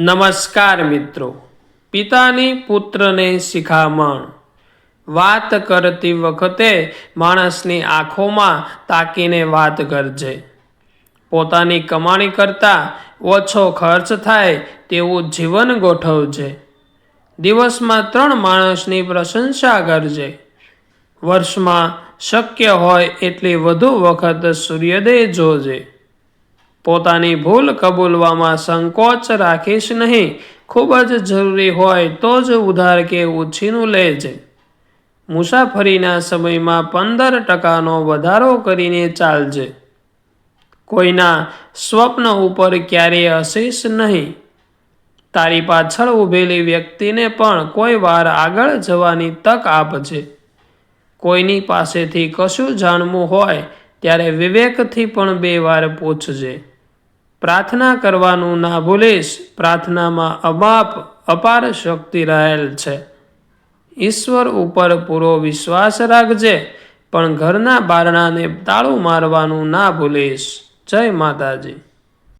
નમસ્કાર મિત્રો. પિતાની પુત્રને શિખામણ. વાત કરતી વખતે માણસની આંખોમાં તાકીને વાત કરજે. પોતાની કમાણી કરતાં ઓછો ખર્ચ થાય તેવું જીવન ગોઠવજે. દિવસમાં ત્રણ માણસની પ્રશંસા કરજે. વર્ષમાં શક્ય હોય એટલી વધુ વખત સૂર્યોદય જોજે. પોતાની ભૂલ કબૂલવામાં સંકોચ રાખીશ નહીં. ખૂબ જ જરૂરી હોય તો જ ઉધાર કે ઉછીનું લેજે મુસાફરીના સમયમાં પંદર ટકાનો વધારો કરીને ચાલજે. કોઈના સ્વપ્ન ઉપર ક્યારેય હસીશ નહીં. તારી પાછળ ઊભેલી વ્યક્તિને પણ કોઈ વાર આગળ જવાની તક આપજે. કોઈની પાસેથી કશું જાણવું હોય ત્યારે વિવેકથી પણ બે વાર પૂછજે. પ્રાર્થના કરવાનું ના ભૂલીશ. પ્રાર્થનામાં અબાપ અપાર શક્તિ રહેલ છે. ઈશ્વર ઉપર પૂરો વિશ્વાસ રાખજે, પણ ઘરના બારણાને તાળું મારવાનું ના ભૂલીશ. જય માતાજી.